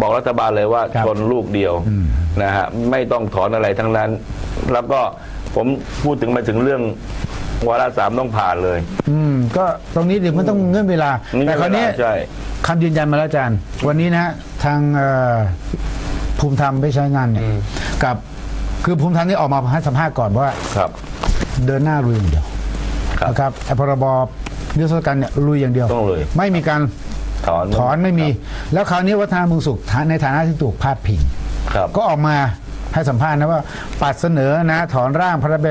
บอกรัฐบาลเลยว่าครับชนลูกเดียวนะฮะไม่ต้องถอนอะไรทั้งนั้น แล้วก็ผมพูดถึงมาถึงเรื่องวาระสามต้องผ่านเลย อืมก็ตรงนี้เดี๋ยวมันต้องเงื่อนเวลา เงื่อนเวลาแต่คราวนี้ใช่ คำยืนยันมาแล้วอาจารย์ วันนี้นะฮะทางเอ่อภูมิธรรมไม่ใช้งานเนี่ยกับคือภูมิธรรมนี่ออกมาให้สัมภาษณ์ก่อนว่า ครับ เดินหน้าลุยอย่างเดียวครับนะครับไอ้พรบนิรโทษกรรมเนี่ยลุยอย่างเดียว ต้องลุย ไม่มีการ ถอนถอนไม่มี แล้วคราวนี้วัฒนาเมืองสุขฐานในฐานะที่ถูกพาดพิงครับก็ออกมาให้สัมภาษณ์นะว่าปัดเสนอนะถอนร่างพระราช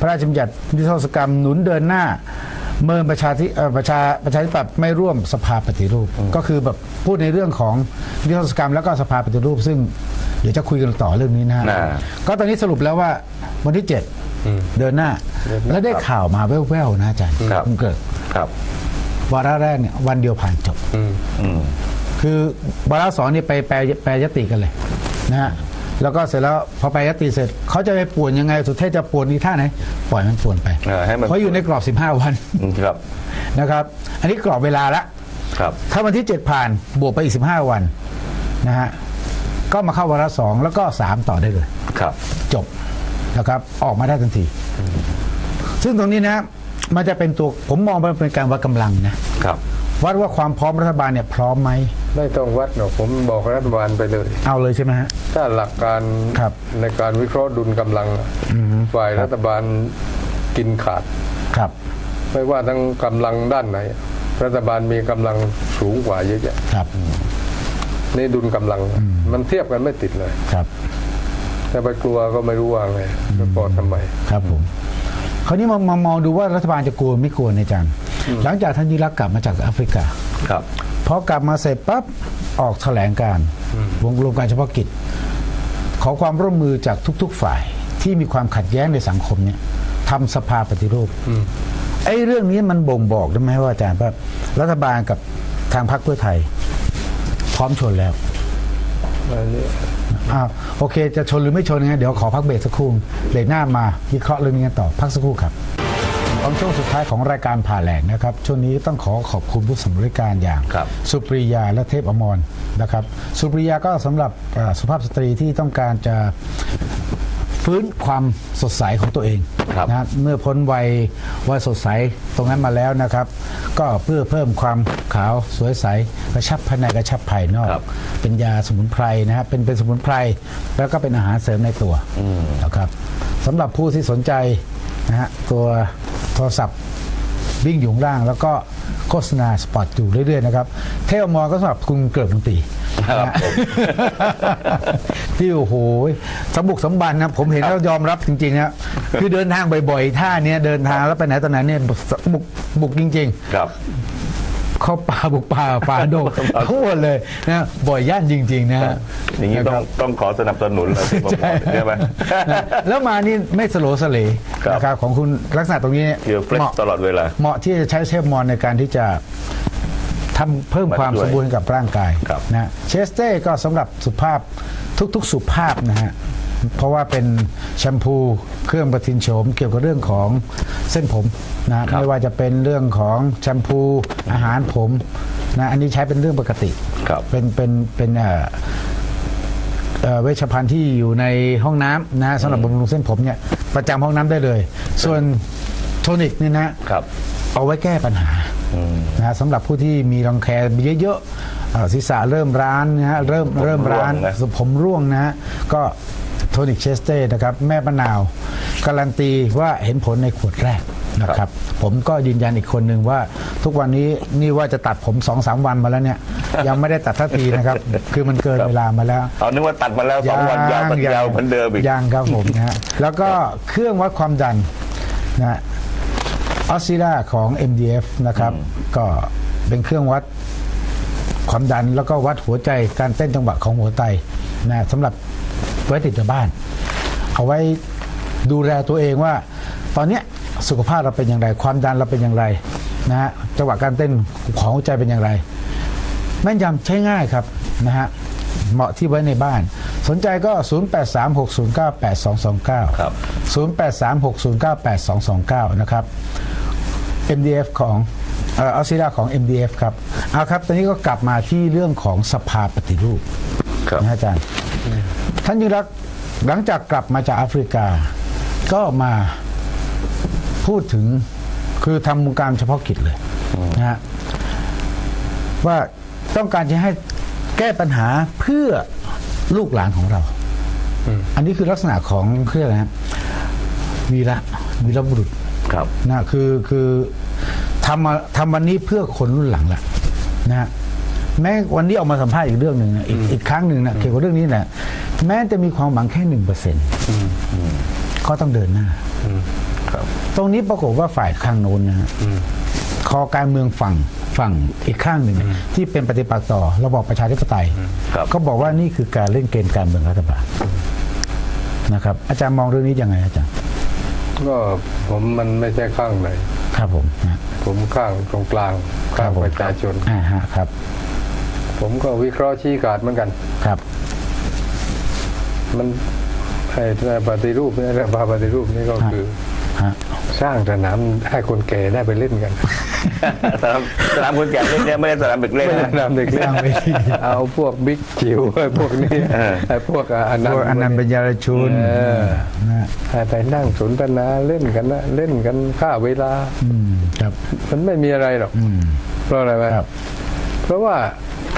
พระราชบัญญัตินิรโทษกรรมหนุนเดินหน้า เมินประชาธิเอ่อประชาประชาธิปัตย์ไม่ร่วมสภาปฏิรูป ก็คือแบบพูดในเรื่องของนิรโทษกรรมแล้วก็สภาปฏิรูป ซึ่งเดี๋ยวจะคุยกันต่อเรื่องนี้นะฮะน่าก็ตอนนี้สรุปแล้วว่าวันที่เจ็ดเดินหน้า แล้วได้ข่าวมาแว่วๆนะอาจารย์ครับณเกิดครับวาระแรกเนี่ยวันเดียวผ่านจบ อืมคือวาระสองนี่ไปแปลแปลยติกันเลยนะฮะแล้วก็เสร็จแล้วพอแปลยติเสร็จเขาจะไปป่วนยังไงสุดท้ายจะป่วนอีท่าไหนปล่อยมันป่วนไปเออให้มัน เพราะอยู่ในกรอบ 15 วันครับ นะครับ อันนี้กรอบเวลาละ ครับ ถ้าวันที่ 7 ผ่านบวกไปอีก 15 วันนะฮะก็มาเข้าวาระสองแล้วก็ 3 ต่อได้เลย ครับ จบนะครับออกมาได้ทันที ซึ่งตรงนี้นะมันจะเป็นตัวผมมองว่าเป็นการวัดกำลังนะ ครับ วัดว่าความพร้อมรัฐบาลเนี่ยพร้อมไหมไม่ต้องวัดหรอกผมบอกรัฐบาลไปเลย เอาเลยใช่ไหมฮะ ถ้าหลักการครับ ในการวิเคราะห์ดุลกำลังอะฝ่ายรัฐบาลกินขาด ครับ ไม่ว่าทั้งกำลังด้านไหน รัฐบาลมีกำลังสูงกว่าเยอะแยะครับ นี่ดุลกำลัง มันเทียบกันไม่ติดเลยครับ แต่ไปกลัวก็ไม่รู้ว่าไงจะปลอดทำไม ครับผม คราวนี้มามามองดูว่ารัฐบาลจะกลัวไม่กลัวในยอาจารย์ หลังจากท่านยิ่งรักษณ์กลับมาจากแอฟริกาครับ พอกลับมาเสร็จปั๊บออกแถลงการณ์วงรวมการเฉพาะกิจ ขอความร่วมมือจากทุก ๆฝ่ายที่มีความขัดแย้งในสังคมเนี่ยทำสภาปฏิรูปไอ้เรื่องนี้มันบ่งบอกได้ไหมว่าอาจารย์ว่ารัฐบาลกับทางพรรคเพื่อไทย พร้อมชนแล้วอ้าวโอเค จะชนหรือไม่ชนยังไงเดี๋ยวขอพักเบรกสักครู่เบรกหน้ามาวิเคราะห์เรื่องนี้กันต่อพักสักครู่ครับ ตอนช่วงสุดท้ายของรายการผ่าแหลกนะครับ ช่วงนี้ต้องขอขอบคุณผู้สำบริการอย่าง ครับสุปริยาและเทพอมรนะครับ สุปริยาก็สำหรับเอ่อสุภาพสตรีที่ต้องการจะฟื้นความสดใสของตัวเองครับ นะฮะเมื่อพ้นวัยวัยสดใสตรงนั้นมาแล้วนะครับ ก็เพื่อเพิ่มความขาวสวยใสกระชับภายในกระชับภายนอก ครับเป็นยาสมุนไพรนะฮะเป็นเป็นสมุนไพรแล้วก็เป็นอาหารเสริมในตัวนะครับสำหรับผู้ที่สนใจนะฮะตัว โทรศัพท์วิ่งอยู่ข้างล่าง แล้วก็โฆษณาสปอตอยู่เรื่อยๆนะครับเทวมอก็สำหรับคุณเกิดดนตรีครับนะฮะผมที่โอ้โหสมบุกสมบันนะผมเห็นแล้วยอมรับจริงๆนะคือเดินทางบ่อยๆท่าเนี้ยเดินทางแล้วไปไหนตอนไหนเนี่ยบุกบุกจริง ๆ ครับ เข้าป่าบุกป่าป่าดงทั้งหมดเลยนะบ่อยย่านจริง ๆ นะฮะอย่างนี้ต้องต้องขอสนับสนุนเลยที่ผมบอกใช่ไหมนะแล้วมานี่ไม่สโลว์สเลครับนะครับของคุณลักษณะตรงนี้เนี่ยคือเฟรชเหมาะตลอดเวลาเหมาะที่จะใช้เชฟมอนในการที่จะทำเพิ่มความมาช่วยสมบูรณ์ให้กับร่างกายครับนะเชสเต้ก็สำหรับสุภาพทุก ๆ สุภาพนะฮะ เพราะว่าเป็นแชมพูเครื่องประทินโฉมเกี่ยวกับเรื่องของเส้นผมนะครับไม่ว่าจะเป็นเรื่องของแชมพูอาหารผมนะอันนี้ใช้เป็นเรื่องปกติครับเป็นเป็นเป็นเอ่อเอ่อเวชภัณฑ์ที่อยู่ในห้องน้ำนะฮะสำหรับบำรุงเส้นผมเนี่ยประจำห้องน้ำได้เลย ส่วนโทนิกเนี่ยนะครับเอาไว้แก้ปัญหานะฮะสำหรับผู้ที่มีรังแคเยอะๆเอ่อศีรษะเริ่มร้านนะฮะเริ่มผมเริ่มร้านร่วงนะผมร่วงนะฮะก็ โทนิกเชสเต้นะครับแม่ปะนาว การันตีว่าเห็นผลในขวดแรกนะครับ ผมก็ยืนยันอีกคนหนึ่งว่า ทุกวันนี้นี่ว่าจะตัดผมสองสามวันมาแล้วเนี่ย ยังไม่ได้ตัดทันทีนะครับ คือมันเกินเวลามาแล้วเอานึกว่าตัดมาแล้วสองวันยาวตัดยาวเหมือนเดิมอีกยังครับผมนะฮะแล้วก็เครื่องวัดความดันนะฮะออสซิล่าของ MDF นะครับ ก็เป็นเครื่องวัดความดันแล้วก็วัดหัวใจการเต้นจังหวะของหัวใจนะสำหรับ ไว้ติดกับบ้าน เอาไว้ดูแลตัวเองว่า ตอนเนี้ยสุขภาพเราเป็นอย่างไร ความดันเราเป็นอย่างไรนะฮะจังหวะการเต้นของหัวใจเป็นอย่างไร แม่นยำใช้ง่ายครับนะฮะเหมาะที่ไว้ในบ้าน สนใจก็ 0836098229 ครับ 0836098229 นะครับ MDF ของเอ่อออสซิล่าของ MDF ครับ เอาครับ ตอนนี้ก็กลับมาที่เรื่องของสภาปฏิรูปครับนะอาจารย์ท่านยิ่งรักษณ์หลังจากกลับมาจากแอฟริกา ก็มาพูดถึงคือทำวงการเฉพาะกิจเลยนะฮะว่าต้องการจะให้แก้ปัญหาเพื่อลูกหลานของเรา อันนี้คือลักษณะของเครื่องอะไรฮะวีระวีรบุรุษครับนะคือคือทำมาทำวันนี้เพื่อคนรุ่นหลังแหละนะฮะแม้วันนี้ออกมาสัมภาษณ์อีกเรื่องหนึ่งนะอีกอีกครั้งหนึ่งนะเกี่ยวกับเรื่องนี้แหละ แม้จะมีความหวังแค่หนึ่งเปอร์เซ็นต์ก็ต้องเดินหน้าครับตรงนี้ปรากฏว่าฝ่ายข้างโน้นนะฮะคอการเมืองฝั่งฝั่งอีกข้างหนึ่ง ที่เป็นปฏิปักษ์ต่อระบอบประชาธิปไตยครับก็บอกว่านี่คือการเล่นเกมการเมืองรัฐบาลนะครับ อาจารย์มองเรื่องนี้ยังไงอาจารย์ก็ผมมันไม่ใช่ข้างไหนครับผมนะผมข้างตรงกลางครัข้าบงผมประชาชนอ่าฮะครับ ผมก็วิเคราะห์ชี้ขาดเหมือนกันครับ มันไอ้ปฏิรูปเนี่ยรัฐบาลปฏิรูปนี่ก็คือฮะสร้างสนามให้คนแก่ได้ไปเล่นกันสนามสนามคนแก่เล่นเนี่ยไม่ได้สนามเด็กเล่นไม่ได้นะสนามเด็กเล่นสร้างเวทีเอาพวกบิ๊กจิ๋วไอ้พวกนี้เออไอ้พวกอนันพวกต์อนันต์ปัญญารชุนเออนะให้ไปนั่งสนทนาเล่นกันนะเล่นกันฆ่าเวลาอืมครับ มันไม่มีอะไรหรอกอืมเพราะอะไรไหมครับเพราะว่า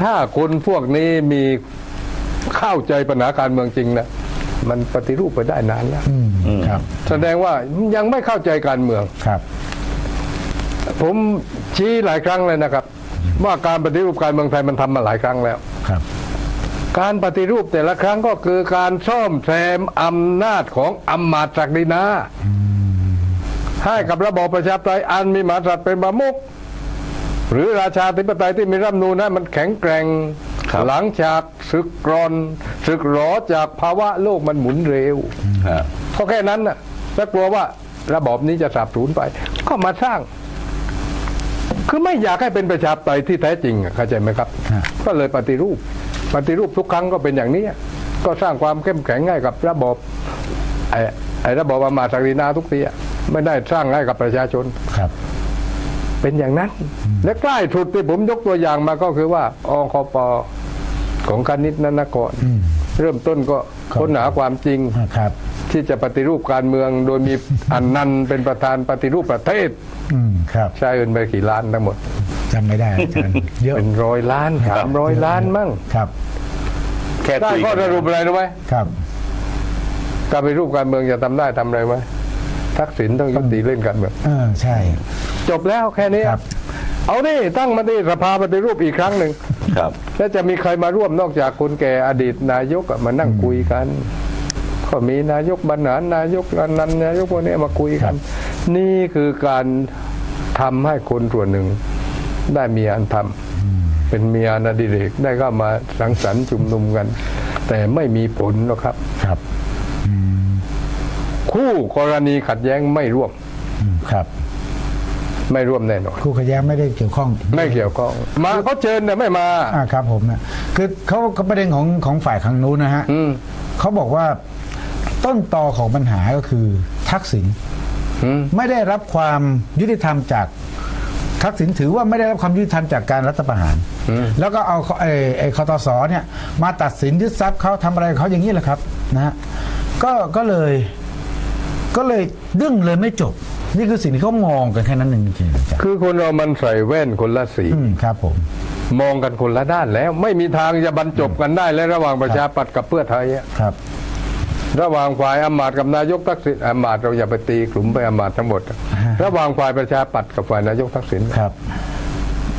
ถ้าคนพวกนี้มี เข้าใจปัญหาการเมืองจริงนะมันปฏิรูปไปได้นานแล้วอืมครับ แสดงว่ายังไม่เข้าใจการเมืองครับ ผมชี้หลายครั้งเลยนะครับ ว่าการปฏิรูปการเมืองไทยมันทำมาหลายครั้งแล้วครับ การปฏิรูปแต่ละครั้งก็คือการซ่อมแซมอำนาจของอำมาตย์ศักดินาให้กับระบอบประชาธิปไตยอันมีมหากษัตริย์เป็นประมุขหรือราชาธิปไตยที่มีรัฐธรรมนูญนั้นมันแข็งแกร่งครับ หลังจากศึกกรอนศึกหรอจากภาวะโลกมันหมุนเร็วฮะก็แค่นั้นน่ะแล้วกลัวว่าระบอบนี้จะสาบสูญไป ก็มาสร้าง คือไม่อยากให้เป็นประชาธิปไตยที่แท้จริงอะเข้าใจไหมครับฮะก็เลยปฏิรูป ปฏิรูปทุกครั้งก็เป็นอย่างนี้ก็สร้างความเข้มแข็งให้กับระบบไอ้ไอ้ระบบอำมาตย์ศักดินาทุกทีอะไม่ได้สร้างให้กับประชาชนครับ เป็นอย่างนั้น และใกล้สุดที่ผมยกตัวอย่างมาก็คือว่า อคป ของคณิตนนกรอืมเริ่มต้นก็ครับค้นหาความจริงครับ ที่จะปฏิรูปการเมืองโดยมีอันนันต์เป็นประธานปฏิรูปประเทศอืมครับใช้เงินไปกี่ล้านทั้งหมดจำไม่ได้อาจารย์เยอะเป็นร้อยล้านสามร้อยล้านมั่งครับแค่ได้คุยข้อกันสรุปอะไรรู้ไหมครับการปฏิรูปการเมืองจะทำได้ทำอะไรไหมทักษิณต้องยุติเล่นการเมืองเออใช่ จบแล้วแค่นี้ครับเอาดิตั้งมาดิสภาปฏิรูปอีกครั้งหนึ่ง ครับ แล้วจะมีใครมาร่วมนอกจากคนแก่อดีตนายกอะมานั่งคุยกัน ก็มีนายกบรรหารนายกอนันต์นายกพวกนี้มาคุยกัน นี่คือการทำให้คนส่วนหนึ่งได้มีอันทำเป็นมีอานาดิเรกได้เข้ามาสังสรรค์ชุมนุมกัน แต่ไม่มีผลหรอกครับครับคู่กรณีขัดแย้งไม่ร่วมอืมครับ ไม่ร่วมแน่นอนคู่ขัดแย้งไม่ได้เกี่ยวข้อง ไม่เกี่ยวข้อง มาเขาเชิญแต่ไม่มาอ่าครับผมนะคือเขาเขาประเด็นของของฝ่ายข้างนู้นนะฮะอืมเขาบอกว่าต้นตอของปัญหาก็คือทักษิณอืมไม่ได้รับความยุติธรรมจากทักษิณถือว่าไม่ได้รับความยุติธรรมจากการรัฐประหารอืมแล้วก็เอาไอ้ไอ้คอตสเนี่ยมาตัดสินยึดทรัพย์เขาทำอะไรกับเขาอย่างนี้แหละครับนะฮะก็ก็เลย ก็เลยเรื่องเลยไม่จบ นี่คือสิ่งที่เขามองกันแค่นั้นเองจริงๆอาจารย์คือคนเรามันใส่แว่นคนละสี อืมครับผม มองกันคนละด้านแล้ว ไม่มีทางจะบรรจบกันได้และระหว่างประชาปัตย์กับเพื่อไทยอะครับ ระหว่างฝ่ายอำมาตย์กับนายกทักษิณอำมาตย์เราอย่าไปตีกลุ่มไปอำมาตย์ทั้งหมดอะระหว่างฝ่ายประชาปัตย์กับฝ่ายนายกทักษิณครับ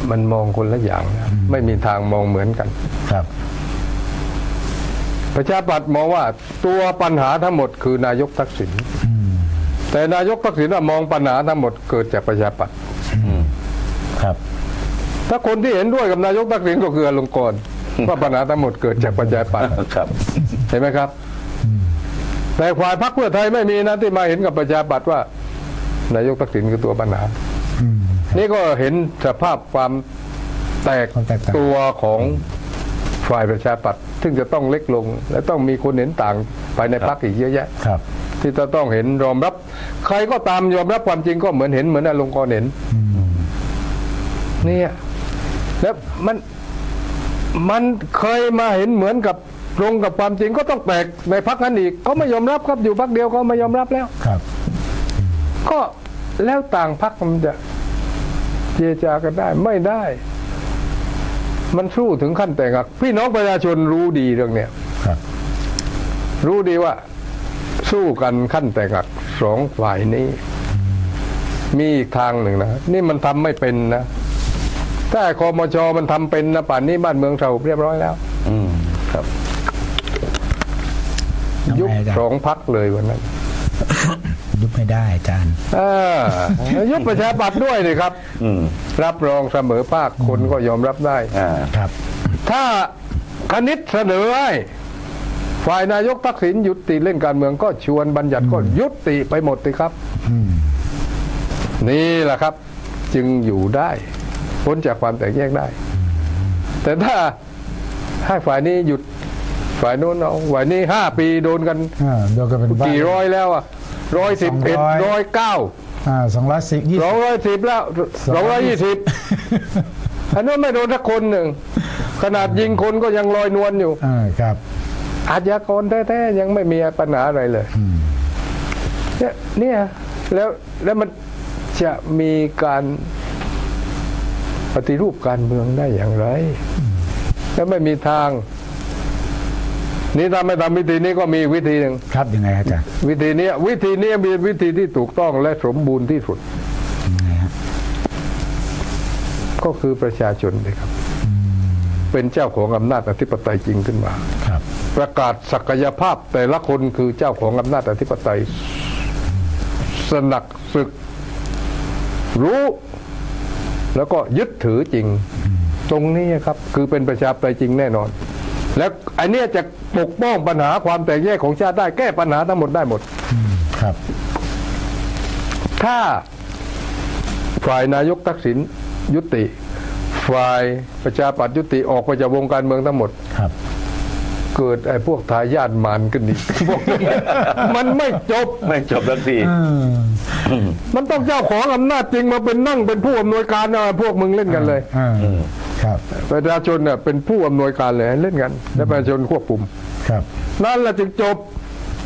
มันมองคนละอย่างนะไม่มีทางมองเหมือนกัน ครับ ประชาปัตย์มองว่าตัวปัญหาทั้งหมดคือนายกทักษิณ แต่นายกทักษิณอะมองปัญหาทั้งหมดเกิดจากประชาปัตย์ครับ ถ้าคนที่เห็นด้วยกับนายกทักษิณก็คืออลงกรณ์ว่าปัญหาทั้งหมดเกิดจากประชาปัตย์ครับเห็นไหมครับ แต่ฝ่ายพรรคเพื่อไทยไม่มีนะที่มาเห็นกับประชาปัตย์ว่า นายกทักษิณคือตัวปัญหาอืมนี่ก็เห็นสภาพความแตกความแตกต่างตัวของฝ่ายประชาปัตย์ซึ่งจะต้องเล็กลง และต้องมีคนเห็นต่างภายในพรรคอีกเยอะแยะครับ ที่จะต้องเห็นยอมรับ ใครก็ตามยอมรับความจริงก็เหมือนเห็นเหมือนอลงกรณ์เห็นเนี่ยแล้วมันมันเคยมาเห็นเหมือนกับตรงกับความจริงก็ต้องแตกในพักนั้นอีกเขาไม่ยอมรับครับอยู่พักเดียวเขาไม่ยอมรับแล้วครับ ก็แล้วต่างพักมันจะเจรจากันได้ไม่ได้ มันสู้ถึงขั้นแต่งหักพี่น้องประชาชนรู้ดีเรื่องเนี้ยครับรู้ดีว่า สู้กันขั้นแต่งหักสองฝ่ายนี้ มีอีกทางหนึ่งนะนี่มันทำไม่เป็นนะถ้าคอมชมันทำเป็นนะป่านนี้บ้านเมืองเราเรียบร้อยแล้ว อืมครับทำไมยุบอาจารย์สองพักเลยวันนั้น ยุบไม่ได้อาจารย์อ่ายุบประชาปัตย์ด้วยเลยครับอืมรับรองเสมอภาคคนก็ยอมรับได้อ่าครับ ถ้าคณิตเสนอให้ ฝ่ายนายกทักษิณยุติเล่นการเมืองก็ชวนบัญญัติก็ยุติไปหมดเลยครับอืมนี่แหละครับ จึงอยู่ได้พ้นจากความแตกแยกได้ แต่ถ้าให้ฝ่ายนี้หยุดฝ่ายโน้นเอาฝ่ายนี้ห้าปีโดนกันอ่าเดียวกันเป็นบ้ากี่ร้อยแล้วอะร้อยสิบเอ็ด200ร้อยเก้าอ่าสองร้อยสิบยี่สสิอบงร้อยสิบแล้วสองร้อยยี่สิบอันนั้นไม่โดนสักคนหนึ่ง ขนาดยิงคนก็ยังลอยนวลอยู่อ่าครับ อาชญากรแท้ๆยังไม่มีปัญหาอะไรเลยอืมเนี่ยเนี่ยแล้วแล้วมันจะมีการปฏิรูปการเมืองได้อย่างไร แล้วไม่มีทาง นี่ถ้าไม่ทำวิธีนี้ก็มีวิธีหนึ่งครับยังไงอาจารย์วิธีนี้วิธีนี้มีวิธีที่ถูกต้องและสมบูรณ์ที่สุดยังไงฮะก็คือประชาชนเลยครับ เป็นเจ้าของอำนาจอธิปไตยจริงขึ้นมาครับ ประกาศศักยภาพแต่ละคนคือเจ้าของอำนาจอธิปไตย สนักศึก รู้ แล้วก็ยึดถือจริง ตรงนี้ครับ คือเป็นประชาธิปไตยจริงแน่นอน และไอันนี้จะปกป้องปัญหาความแตกแยกของชาติได้แก้ปัญหาทั้งหมดได้หมดอืมครับ ถ้าฝ่ายนายกทักษิณยุติ ฝ่ายประชาปัตย์ยุติออกไปจากวงการเมืองทั้งหมดครับ เกิดไอ้พวกทายาทมารขึ้นอีกพวกนี้มันไม่จบ ไม่จบสักทีอืมมันต้องเจ้าของอำนาจจริงมาเป็นนั่งเป็นผู้อำนวยการนะพวกมึงเล่นกันเลยอ่าครับประชาชนเนี่ยเป็นผู้อำนวยการเลยให้เล่นกัน และประชาชนควบคุมครับ นั่นแหละจึงจบ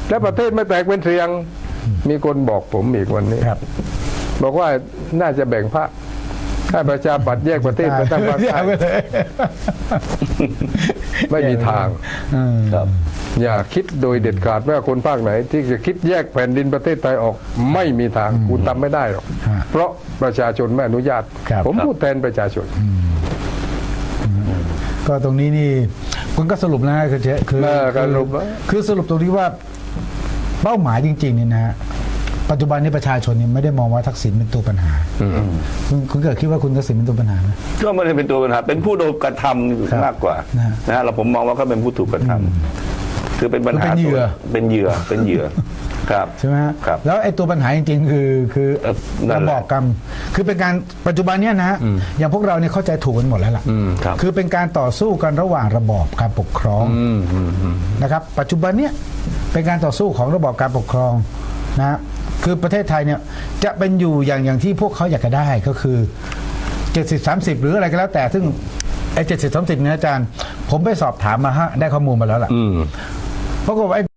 และประเทศไม่แตกเป็นเสียง มีคนบอกผมอีกวันนี้ครับ บอกว่าน่าจะแบ่งภาคให้ประชาปัตย์แยกประเทศไปตั้งภาคแยใต้ก ไปเลยไม่มีทางอืมครับ อย่าคิดโดยเด็ดขาดว่าคนภาคไหน ที่จะคิดแยกแผ่นดินประเทศไทยออก ไม่มีทางคุณทำไม่ได้หรอกฮะเพราะประชาชนไม่อนุญาตครับผมพูดแทนประชาชนก็ตรงนี้นี่คุณก็สรุปนะคือเจ๊คือเออก็สรุปแล้วคือสรุปตรงนี้ว่าเป้าหมายจริงๆเนี่ยนะฮะ ปัจจุบันนี้ประชาชนเนี่ยไม่ได้มองว่าทักษิณเป็นตัวปัญหาคุณคุณเกิดคิดว่าคุณทักษิณเป็นตัวปัญหาไหมก็ไม่ได้เป็นตัวปัญหา เป็นผู้โดนกระทครับำมากกว่านะฮะนะฮะเราผมมองว่าเขาเป็นผู้ถูกกระทำคือเป็นปัญหาคือเป็นเหยื่อตัวเป็นเหยื่อเป็นเหยื่อครับใช่ไหมฮะครับ แล้วไอ้ตัวปัญหาจริงๆคือคือเอ่อนั่นระแหละบอบกรรม คือเป็นการปัจจุบันเนี้ยนะฮะอย่างพวกเราเนี่ยเข้าใจถูกกันหมดแล้วล่ะครับคือเป็นการต่อสู้กันระหว่างระบอบการปกครองนะครับ ปัจจุบันเนี้ยเป็นการต่อสู้ของระบอบการปกครองนะฮะ คือประเทศไทยเนี่ยจะเป็นอยู่อย่างอย่างที่พวกเขาอยากจะได้ก็คือ 70 30 หรืออะไรก็แล้วแต่ซึ่งไอ้70 30เนี่ยอาจารย์ ผมไปสอบถามมาฮะได้ข้อมูลมาแล้วล่ะอืมปรากฏว่าไอ้